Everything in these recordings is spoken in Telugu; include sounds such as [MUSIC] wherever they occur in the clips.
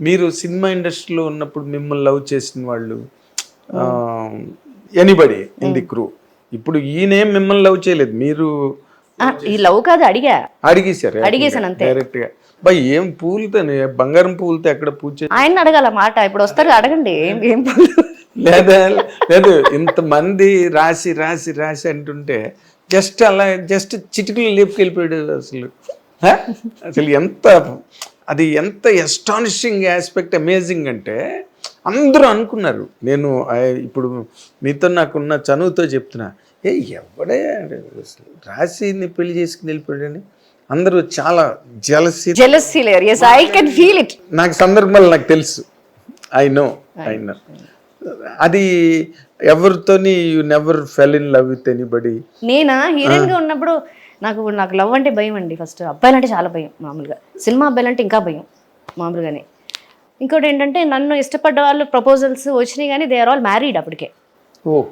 మీరు సినిమా ఇండస్ట్రీలో ఉన్నప్పుడు మిమ్మల్ని లవ్ చేసిన వాళ్ళు ఎనీబడి ఇన్ ది క్రూ ఇప్పుడు ఈయనేం మిమ్మల్ని లవ్ చేయలేదు మీరు ఈ లవ్ కాదు అడిగా అడిగేశారు అడిగేశాను అంతే. డైరెక్ట్గా బా ఏం పూలతో బంగారం పూలతో ఎక్కడ పూజ ఆయన అడగాల మాట ఇప్పుడు వస్తారు అడగండి ఏం పనులు? లేదా లేదు ఇంతమంది రాసి రాసి రాసి అంటుంటే జస్ట్ అలా జస్ట్ చిటికలు లేపుకెళ్ళిపోయాడు అసలు? అసలు ఎంత అది ఎంత ఎస్టానిషింగ్ ఆస్పెక్ట్ అమేజింగ్ అంటే అందరూ అనుకున్నారు. నేను ఇప్పుడు మీతో నాకున్న చనువుతో చెప్తున్నా. ఏ ఎవడే అసలు రాసి నీ పెళ్ళి చేసుకుని వెళ్ళిపోయాడని అందరూ చాలా జలసి లేరు yes I can feel it నాకు సందర్భాలు నాకు తెలుసు. ఐ నో ఐ నో అది ఎవరితోని you never fell in love with anybody నేనా? హీరోయిన్గా ఉన్నప్పుడు నాకు నాకు లవ్ అంటే భయం అండి ఫస్ట్. అబ్బాయిలంటే చాలా భయం మామూలుగా. సినిమా అబ్బాయిలంటే ఇంకా భయం మామూలుగానే. ఇంకోటి ఏంటంటే నన్ను ఇష్టపడ్డ వాళ్ళు ప్రపోజల్స్ వచ్చినాయి కానీ దే ఆర్ ఆల్ మ్యారీడ్ అప్పటికే. ఓ.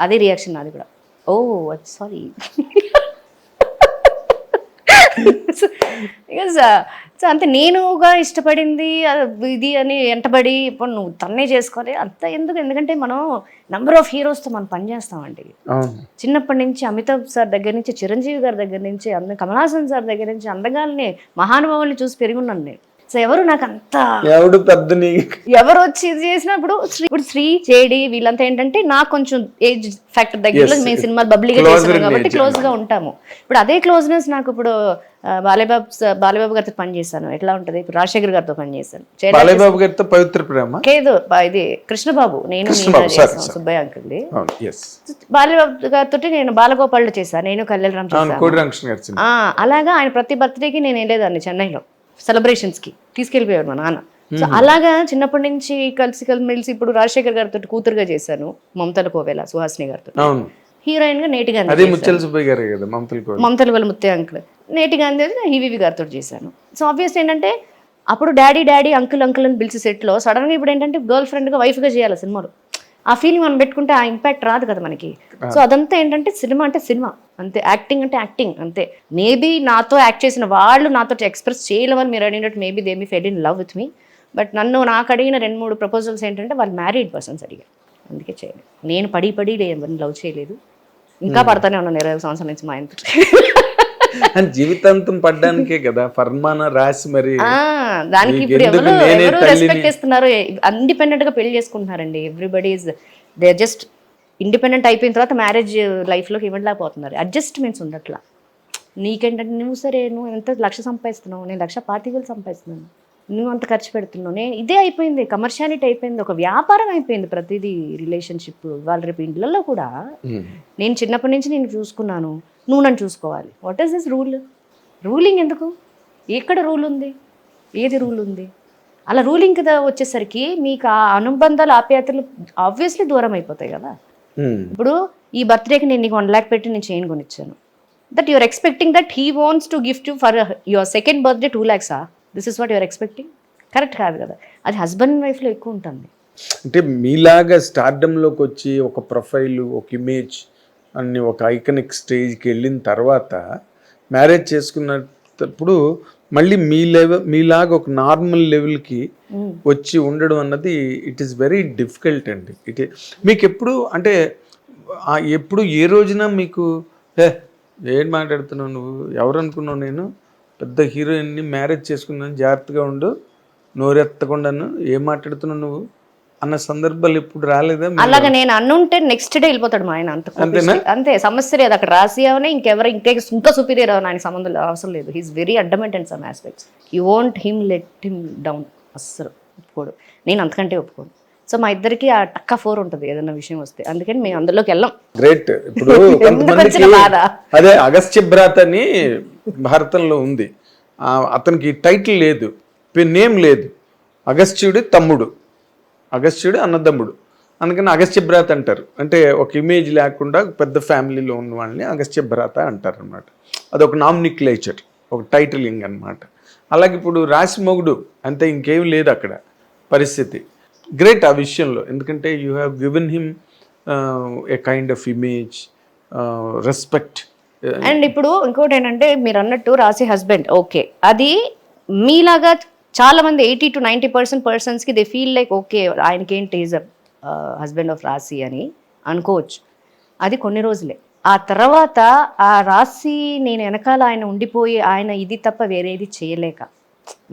అదే రియాక్షన్ నాది కూడా. ఓ సారీ [LAUGHS] సో అంతే నేనుగా ఇష్టపడింది ఇది అని వెంటబడి ఇప్పుడు నువ్వు తన్నే చేసుకోవాలి. అంత ఎందుకు? ఎందుకంటే మనం నంబర్ ఆఫ్ హీరోస్తో మనం పనిచేస్తామండి చిన్నప్పటి నుంచి అమితాబ్ సార్ దగ్గర నుంచి చిరంజీవి గారి దగ్గర నుంచి అంద కమలాసన్ సార్ దగ్గర నుంచి అందగాల్ని మహానుభావుల్ని చూసి పెరిగి ఉన్నాను నేను. సో ఎవరు నాకు అంత ఎవడు పెద్దని ఎవరు వచ్చి ఇది చేసినప్పుడు శ్రీ ఇప్పుడు శ్రీ జేడి వీళ్ళంతా ఏంటంటే నాకు కొంచెం ఏజ్ ఫ్యాక్టర్ దగ్గరలో మేము సినిమాలు బబ్లీగా చేస్తున్నాం కాబట్టి క్లోజ్గా ఉంటాము. ఇప్పుడు అదే క్లోజ్నెస్ నాకు ఇప్పుడు స- బాలయ్యబాబు గారితో పని చేశాను. ఎట్లా ఉంటది? ఇప్పుడు రాజశేఖర్ గారితో పని చేశాను. గారితో పవిత్ర ప్రేమ? కేదు బా- ఇది కృష్ణబాబు. నేను. సుబ్బయ్య అంకుల్ది. ఎస్ బాలయ్యబాబు గారితో నేను బాలగోపాల్లో చేశాను. నేను సినిమా. ఆ, అలాగా ఆయన ప్రతి బర్త్డేకి నేను వెళ్ళేదాన్ని చెన్నైలో. సెలబ్రేషన్స్కి తీసుకెళ్ళిపోయాడు మా నాన్న. సో అలాగా చిన్నప్పటి నుంచి కలిసి కలిసి ఇప్పుడు రాజశేఖర్ గారితో కూతురుగా చేశాను మమతల కోవేల సుహాసిని గారితో. హీరోయిన్గా నేటి గాంధీ అదే ముత్యాల సుబ్బయ్య గారే కదా మమతల వాళ్ళ ముత్తే అంకుల్. నేటి గాంధీ అయితే హివివి గారితో చేశాను. సో ఆబ్వియస్ ఏంటంటే అప్పుడు డాడీ డాడీ అంకుల్ అంకుల్ అని పిలిచి సెట్లో సడన్గా ఇప్పుడు ఏంటంటే గర్ల్ ఫ్రెండ్గా వైఫ్గా చేయాలి సినిమాలో. ఆ ఫీలింగ్ మనం పెట్టుకుంటే ఆ ఇంపాక్ట్ రాదు కదా మనకి. సో అదంతా ఏంటంటే సినిమా అంటే సినిమా. అంతే యాక్టింగ్ అంటే యాక్టింగ్ అంతే. మేబీ నాతో యాక్ట్ చేసిన వాళ్ళు నాతో ఎక్స్ప్రెస్ చేయలేమని మీరు అడిగినట్టు maybe they me fell in love with me but నన్ను నాకు అడిగిన రెండు మూడు ప్రపోజల్స్ ఏంటంటే వాళ్ళు మ్యారీడ్ పర్సన్స్ అడిగారు. అందుకే చేయలేదు. నేను పడి పడి ఎవరిని లవ్ చేయలేదు. ఇంకా పడతానే ఉన్నాను ఇరవై సంవత్సరాల నుంచి మా అని జీవితాంతం పడ్డానికే కదా ఫర్మానా రాసి మరి ఆ, దానికి ఇప్పుడు ఎవరు? రెస్పెక్ట్ ఇస్తున్నారు ఇండిపెండెంట్గా పెళ్ళి చేసుకుంటున్నారండి. Everybody is they just independent అయిపోయిన తర్వాత మ్యారేజ్ లైఫ్లోకి ఇవ్వలేకపోతున్నారు అడ్జస్ట్మెంట్స్ ఉండట్లా. నీకేంటంటే నువ్వు సరే నువ్వు ఎంత లక్ష సంపాదిస్తున్నావు? నేను లక్ష పాతి వేలు సంపాదిస్తున్నాను. నువ్వు అంత ఖర్చు పెడుతున్నావు. నేను ఇదే అయిపోయింది. కమర్షియాలిటీ అయిపోయింది. ఒక వ్యాపారం అయిపోయింది ప్రతిదీ రిలేషన్షిప్ వాళ్ళ రేపు ఇండ్లలో కూడా. నేను చిన్నప్పటి నుంచి నేను చూసుకున్నాను. నువ్వు నన్ను చూసుకోవాలి. What is this rule ruling ఎందుకు? ఎక్కడ రూల్ ఉంది? ఏది రూల్ ఉంది? అలా రూలింగ్ కదా వచ్చేసరికి మీకు ఆ అనుబంధాలు ఆప్యాయతలు ఆబ్వియస్లీ దూరం అయిపోతాయి కదా. ఇప్పుడు ఈ బర్త్డేకి నేను నీకు వన్ ల్యాక్ పెట్టి నేను chain కొనిచ్చాను. That your expecting that he wants to gift you for your second birthday two ల్యాక్సా this is what your expecting correct కాదు కదా. అది హస్బెండ్ వైఫ్లో ఎక్కువ ఉంటుంది. అంటే మీలాగా స్టార్డంలోకి వచ్చి ఒక ప్రొఫైల్ ఒక ఇమేజ్ అన్ని ఒక ఐకనిక్ స్టేజ్కి వెళ్ళిన తర్వాత మ్యారేజ్ చేసుకున్నప్పుడు మళ్ళీ మీ లెవెల్ మీలాగా ఒక నార్మల్ లెవెల్కి వచ్చి ఉండడం అన్నది ఇట్ ఈస్ వెరీ డిఫికల్ట్ అండి. ఇట్ మీకు ఎప్పుడు అంటే ఎప్పుడు ఏ రోజున మీకు ఏం మాట్లాడుతున్నావు నువ్వు? ఎవరు అనుకున్నావు నేను? పెద్ద హీరోయిన్ని మ్యారేజ్ చేసుకున్నాను జాగ్రత్తగా ఉండు. నోరెత్తకుండాను ఏం మాట్లాడుతున్నావు నువ్వు? అన్న సందర్భాలు ఎప్పుడు రాలేదా అలాగా నేను అన్నుంటే నెక్స్ట్ డే వెళ్ళిపోతాడు మా ఆయన అంత. అంతే సమస్య లేదు. అక్కడ రాసి అవనే ఇంకెవరు ఇంకే ఇంకా సుపీరియర్ అవని ఆయన సంబంధం అవసరం లేదు. He's very adamant and some aspects you won't him let him down అస్సలు ఒప్పుకోడు. నేను అంతకంటే ఒప్పుకోను. సో మా ఇద్దరికి ఆ టక్క ఫోర్ ఉంటుంది ఏదైనా విషయం వస్తే. అందుకని మేము అందులోకి వెళ్ళాం. గ్రేట్ ఇప్పుడు? [LAUGHS] అదే అగస్త్య భ్రాత అని భారతంలో ఉంది. అతనికి టైటిల్ లేదు నేమ్ లేదు. అగస్త్యుడి తమ్ముడు. అగస్త్యుడు అన్నదమ్ముడు. అందుకని అగస్త్య భ్రాత అంటారు. అంటే ఒక ఇమేజ్ లేకుండా పెద్ద ఫ్యామిలీలో ఉన్న వాళ్ళని అగస్త్య భ్రాత అంటారు అనమాట అదొక నామినిక్లేచర్ ఒక టైటిలింగ్ అనమాట అలాగే ఇప్పుడు రాసి మొగుడు అంతే ఇంకేం లేదు అక్కడ పరిస్థితి. గ్రేట్ ఆ విషయంలో. ఎందుకంటే you have given him a kind of image respect and ఇప్పుడు ఇంకోటి ఏంటంటే మీరు అన్నట్టు రాసి హస్బెండ్ ఓకే అది మీలాగా చాలా మంది ఎయిటీ టు నైంటీ పర్సెంట్ పర్సన్స్కి దే ఫీల్ లైక్ ఓకే ఆయనకేంటి ఈజ్ హస్బెండ్ ఆఫ్ రాశి అని అనుకోవచ్చు. అది కొన్ని రోజులే. ఆ తర్వాత ఆ రాశి నేను వెనకాల ఆయన ఉండిపోయి ఆయన ఇది తప్ప వేరేది చేయలేక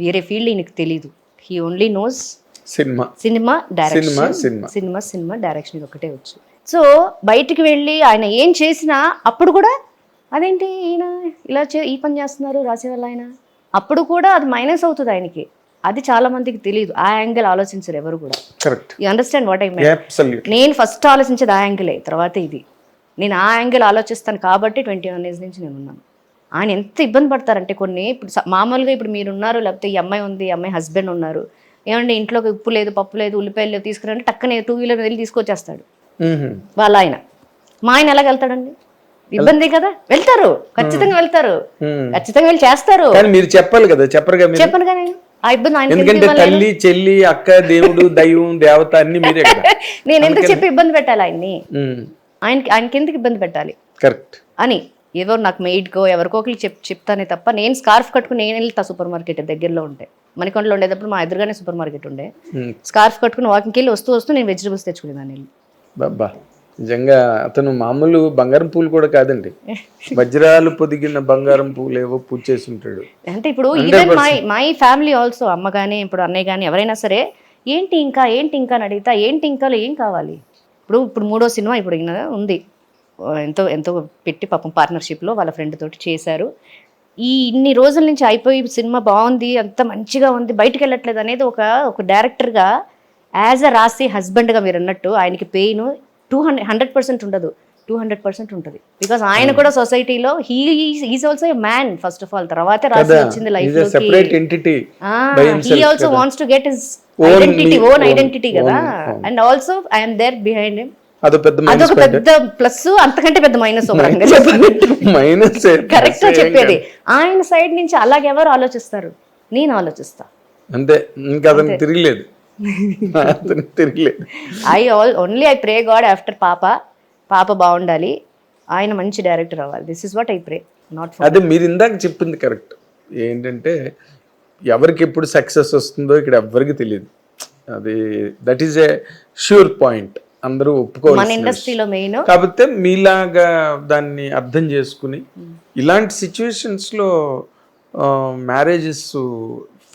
వేరే ఫీల్డ్ ఈయనకి తెలీదు. He only knows cinema. Cinema direction cinema, cinema. Cinema cinema direction ఇది ఒకటే వచ్చు. సో బయటికి వెళ్ళి ఆయన ఏం చేసినా అప్పుడు కూడా అదేంటి ఈయన ఇలా చే ఈ పని చేస్తున్నారు రాసే వల్ల ఆయన? అప్పుడు కూడా అది మైనస్ అవుతుంది ఆయనకి. అది చాలా మందికి తెలియదు. ఆ యాంగిల్ ఆలోచించరు ఎవరు కూడా. Correct you understand what I mean నేను ఫస్ట్ ఆలోచించేది ఆ యాంగిలే తర్వాత ఇది. నేను ఆ యాంగిల్ ఆలోచిస్తాను కాబట్టి ట్వంటీ వన్ ఏజ్ నుంచి నేను ఉన్నాను. ఆయన ఎంత ఇబ్బంది పడతారంటే కొన్ని ఇప్పుడు మామూలుగా ఇప్పుడు మీరు ఉన్నారు లేకపోతే ఈ అమ్మాయి ఉంది ఈ అమ్మాయి హస్బెండ్ ఉన్నారు. ఏమంటే ఇంట్లోకి ఉప్పు లేదు పప్పు లేదు ఉల్లిపాయలు లేవు తీసుకురండి టక్కనే టూ వీలర్ వెళ్ళి తీసుకొచ్చేస్తాడు. వాళ్ళ ఆయన. మా ఆయన ఎలాగ వెళ్తాడండి ఇబ్బంది కదా. వెళ్తారు. ఖచ్చితంగా వెళ్తారు. ఖచ్చితంగా వెళ్ళి చేస్తారు. మీరు చెప్పాలి కదా చెప్పరుగా మీరు? చెప్పను కానీ ఆ ఇబ్బంది ఆయన ఎందుకంటే తల్లి చెల్లి అక్క దేవుడు దైవం దేవత అన్ని మీరే కదా. [LAUGHS] నేను ఎందుకు చెప్పి ఇబ్బంది పెట్టాలి ఆయన్ని? ఆయనకి ఆయనకి ఎందుకు ఇబ్బంది పెట్టాలి? కరెక్ట్. అని ఎవరు నాకు మెయిడ్కో ఎవరికో ఒకరికి చెప్ చెప్తానే తప్ప నేను స్కార్ఫ్ కట్టుకుని నేను వెళ్తా సూపర్ మార్కెట్ దగ్గరలో ఉంటే. మణికొండలో ఉండేటప్పుడు మా ఎదురుగానే సూపర్ మార్కెట్ ఉండే. స్కార్ఫ్ కట్టుకుని వాకింగ్కి వెళ్ళి వస్తూ వస్తూ నేను వెజిటబుల్స్ తెచ్చుకునేదాన్ని వెళ్ళి. నిజంగా అతను మామూలు బంగారం పూలు కూడా కాదండి. [LAUGHS] వజ్రాలు పొదిగిన బంగారం పూలు ఏవో పూజ చేసి ఉంటాడు అంటే ఇప్పుడు even my my family also అమ్మ కానీ ఇప్పుడు అన్నయ్య కానీ ఎవరైనా సరే ఏంటి ఇంకా ఏంటి ఇంకా? అని అడిగితే ఏంటి ఇంకాలో ఏం కావాలి? ఇప్పుడు ఇప్పుడు మూడో సినిమా ఇప్పుడు ఉంది. ఎంతో ఎంతో పెట్టి పాపం పార్ట్నర్షిప్లో వాళ్ళ ఫ్రెండ్ తోటి చేశారు. ఈ ఇన్ని రోజుల నుంచి అయిపోయి సినిమా బాగుంది అంత మంచిగా ఉంది బయటికి వెళ్ళట్లేదు అనేది ఒక ఒక డైరెక్టర్గా యాజ్ అ రాసి హస్బెండ్గా మీరు అన్నట్టు ఆయనకి pain two hundred hundred percent ఉండదు. టూ హండ్రెడ్ పర్సెంట్ ఉంటుంది. బికాస్ ఆయన కూడా సొసైటీలో he is also a man first of all తర్వాత రాసి వచ్చింది life he also. Wants to get his Own identity own identity కదా. And also I'm there behind him అదొక పెద్ద ప్లస్ అంతకంటే పెద్ద మైనస్ మైనస్ కరెక్ట్ చెప్పేది. ఆయన సైడ్ నుంచి అలాగే ఎవరు ఆలోచిస్తారు? నేను ఆలోచిస్తా. అంతే ఇంకా అతను అతను తిరగలేదు. I all only I pray God after పాప పాప బాగుండాలి. ఆయన మంచి డైరెక్టర్ అవ్వాలి. This is what I pray not అదే మీరు ఇందాక చెప్పింది కరెక్ట్ ఏంటంటే ఎవరికి ఎప్పుడు సక్సెస్ వస్తుందో ఇక్కడ ఎవ్వరికి తెలియదు. అది that is a sure point అందరూ మన ఒప్పుకోవాలి ఇండస్ట్రీలో మెయిన్ కాకపోతే మీలాగా దాన్ని అర్థం చేసుకుని ఇలాంటి సిచ్యువేషన్స్లో మ్యారేజెస్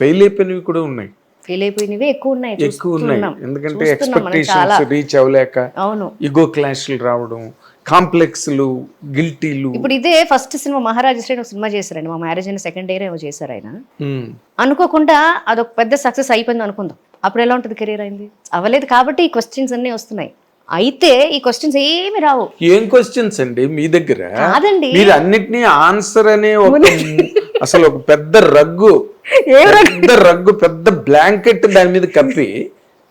ఫెయిల్ అయిపోయినవి కూడా ఉన్నాయి. ఫీల్ అయిపోయినవి ఎక్కువ ఉన్నాయి ఎక్కువ ఉన్నాయి. ఎందుకంటే ఎక్స్పెక్టేషన్స్ రీచ్ అవ్వలేక అవును. ఇగో క్లాష్లు రావడం కాంప్లెక్స్లు గిల్టీలు ఇప్పుడు ఇదే ఫస్ట్ సినిమా మహారాజ శ్రేణి ఒక సినిమా చేశారండి. మా మ్యారేజ్ అయిన సెకండ్ ఇయర్ ఏమో చేశారు ఆయన. అనుకోకుండా అదొక పెద్ద సక్సెస్ అయిపోయింది అనుకుందాం. అప్పుడు ఎలా ఉంటుంది కెరీర్ అయింది? అవ్వలేదు కాబట్టి ఈ క్వశ్చన్స్ అన్నీ వస్తున్నాయి. అయితే ఈ క్వశ్చన్స్ ఏమి రావు. ఏం క్వశ్చన్స్ అండి? మీ దగ్గర? కాదండి. మీరు అన్నిటినీ ఆన్సర్ అనే ఒక అసలు ఒక పెద్ద రగ్గు. పెద్ద రగ్గు పెద్ద బ్లాంకెట్ దాని మీద కప్పి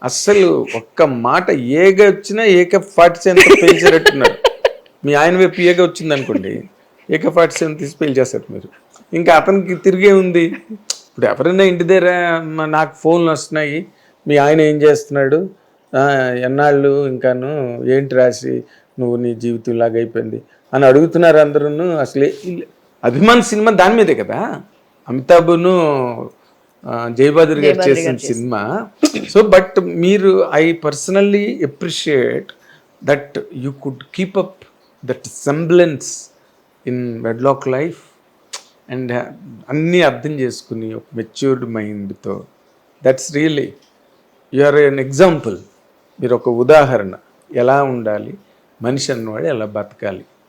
అసలు ఒక్క మాట ఏగా వచ్చినా ఏక ఫార్టీ సెవెన్ పేల్చేటట్టున్నారు మీ ఆయన వైపు ఏగా వచ్చింది అనుకోండి ఏక ఫార్టీ సెవెన్ తీసి పేల్చేస్తారు మీరు. ఇంకా అతనికి తిరిగే ఉంది. ఇప్పుడు ఎవరైనా ఇంటి దగ్గర నాకు ఫోన్లు వస్తున్నాయి మీ ఆయన ఏం చేస్తున్నాడు? ఎన్నాళ్ళు ఇంకాను ఏంటి రాసి నువ్వు నీ జీవితం ఇలాగైపోయింది అయిపోయింది అని అడుగుతున్నారు అందరూ అసలే అభిమాన్ సినిమా దాని మీదే కదా? అమితాబ్ను జయబాదుర్ గారు చేసిన సినిమా. సో బట్ మీరు I personally appreciate that you could keep up that semblance in wedlock life and అన్నీ అర్థం చేసుకుని ఒక మెచ్యూర్డ్ మైండ్తో. That's really you are an example. మీరు ఒక ఉదాహరణ. ఎలా ఉండాలి? మనిషి అన్నవాడు ఎలా బతకాలి?